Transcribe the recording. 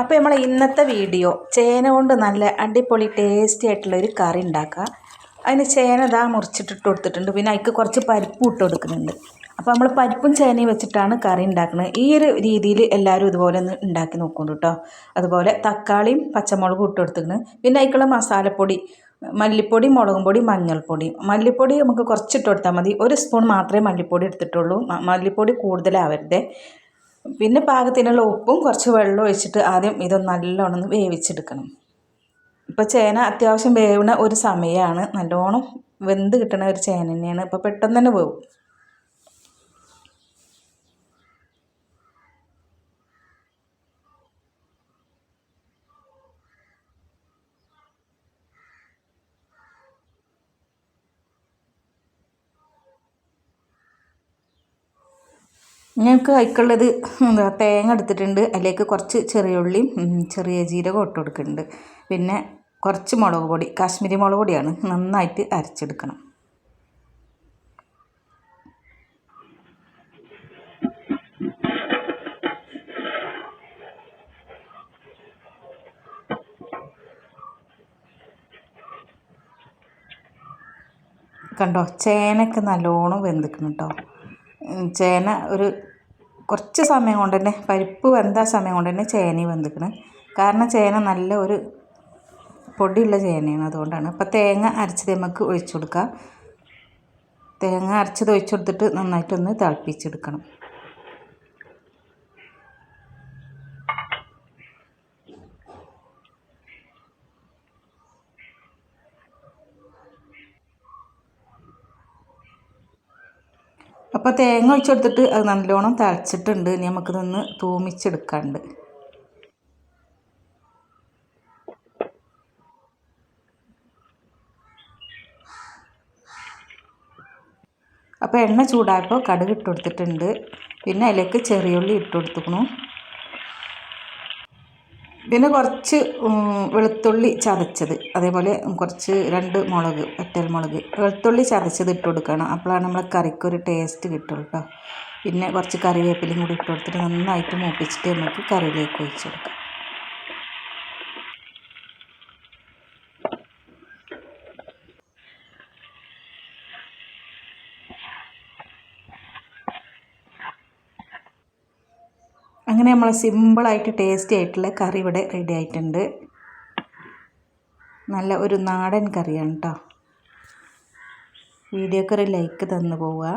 അപ്പോൾ നമ്മൾ ഇന്നത്തെ വീഡിയോ ചേന കൊണ്ട് നല്ല അടിപൊളി ടേസ്റ്റി ആയിട്ടുള്ള ഒരു കറി ഉണ്ടാക്കുക. അതിന് ചേന ഇതാ മുറിച്ചിട്ടിട്ട് കൊടുത്തിട്ടുണ്ട്. പിന്നെ അതിക്ക് കുറച്ച് പരിപ്പ് ഇട്ട് കൊടുക്കുന്നുണ്ട്. അപ്പോൾ നമ്മൾ പരിപ്പും ചേനയും വെച്ചിട്ടാണ് കറി ഉണ്ടാക്കുന്നത്. ഈ ഒരു രീതിയിൽ എല്ലാവരും ഇതുപോലെ ഒന്ന് ഉണ്ടാക്കി നോക്കുന്നുണ്ട് കേട്ടോ. അതുപോലെ തക്കാളിയും പച്ചമുളകും ഇട്ട് കൊടുത്തിട്ടുണ്ട്. പിന്നെ അതിക്കുള്ള മസാലപ്പൊടി മല്ലിപ്പൊടി മുളകും പൊടി മഞ്ഞൾപ്പൊടി. മല്ലിപ്പൊടി നമുക്ക് കുറച്ചിട്ട് കൊടുത്താൽ മതി. ഒരു സ്പൂൺ മാത്രമേ മല്ലിപ്പൊടി എടുത്തിട്ടുള്ളൂ. മല്ലിപ്പൊടി കൂടുതലാവരുതേ. പിന്നെ പാകത്തിനുള്ള ഉപ്പും കുറച്ച് വെള്ളം ഒഴിച്ചിട്ട് ആദ്യം ഇതൊന്ന് നല്ലോണം വേവിച്ചെടുക്കണം. ഇപ്പോൾ ചേന അത്യാവശ്യം വേവുന്ന ഒരു സമയമാണ് നല്ലോണം വെന്ത് കിട്ടണ ഒരു ചേന തന്നെയാണ്. ഇപ്പോൾ പെട്ടെന്ന് തന്നെ വേവും. ഞങ്ങൾക്ക് അതിക്കുള്ളത് എന്താ തേങ്ങ എടുത്തിട്ടുണ്ട്. അതിലേക്ക് കുറച്ച് ചെറിയ ഉള്ളിയും ചെറിയ ജീരകം ഇട്ട് കൊടുക്കുന്നുണ്ട്. പിന്നെ കുറച്ച് മുളക് പൊടി കാശ്മീരി മുളക് പൊടിയാണ്. നന്നായിട്ട് അരച്ചെടുക്കണം. കണ്ടോ? ചേനയ്ക്ക് നല്ലോണം വെന്തിക്കണം കേട്ടോ ചേന ഒരു കുറച്ച് സമയം കൊണ്ട് തന്നെ പരിപ്പ് വെന്ത സമയം കൊണ്ട് തന്നെ ചേനയും വെന്തിക്കണം. കാരണം ചേന നല്ല ഒരു പൊടിയുള്ള ചേനയാണ് അതുകൊണ്ടാണ്. അപ്പോൾ തേങ്ങ അരച്ചത് നമുക്ക് ഒഴിച്ചു കൊടുക്കാം. തേങ്ങ അരച്ചത് ഒഴിച്ചു കൊടുത്തിട്ട് നന്നായിട്ടൊന്ന് തിളപ്പിച്ചെടുക്കണം. അപ്പോൾ തേങ്ങ ഒഴിച്ചെടുത്തിട്ട് അത് നല്ലോണം തിളച്ചിട്ടുണ്ട് ഇനി നമുക്കിതൊന്ന് തൂമിച്ചെടുക്കാണ്ട് അപ്പോൾ എണ്ണ ചൂടായപ്പോൾ കടുക് ഇട്ട് കൊടുത്തിട്ടുണ്ട്. പിന്നെ അതിലേക്ക് ചെറിയുള്ളി ഇട്ട് കൊടുത്തുക്കണു പിന്നെ കുറച്ച് വെളുത്തുള്ളി ചതച്ചത്. അതേപോലെ കുറച്ച് രണ്ട് മുളക് വറ്റൽ മുളക്. വെളുത്തുള്ളി ചതച്ചത് ഇട്ട് കൊടുക്കണം. അപ്പോഴാണ് നമ്മളെ കറിക്കൊരു ടേസ്റ്റ് കിട്ടുള്ളൂ കേട്ടോ പിന്നെ കുറച്ച് കറിവേപ്പിലയും കൂടി ഇട്ട് കൊടുത്തിട്ട് നന്നായിട്ട് മൂപ്പിച്ചിട്ട് നമുക്ക് കറിയിലേക്ക് ഒഴിച്ച് കൊടുക്കാം. അങ്ങനെ നമ്മൾ സിമ്പിളായിട്ട് ടേസ്റ്റി ആയിട്ടുള്ള കറി ഇവിടെ റെഡി ആയിട്ടുണ്ട്. നല്ല ഒരു നാടൻ കറിയാണ് കേട്ടോ വീഡിയോക്കൊരു ലൈക്ക് തന്നു പോവുക.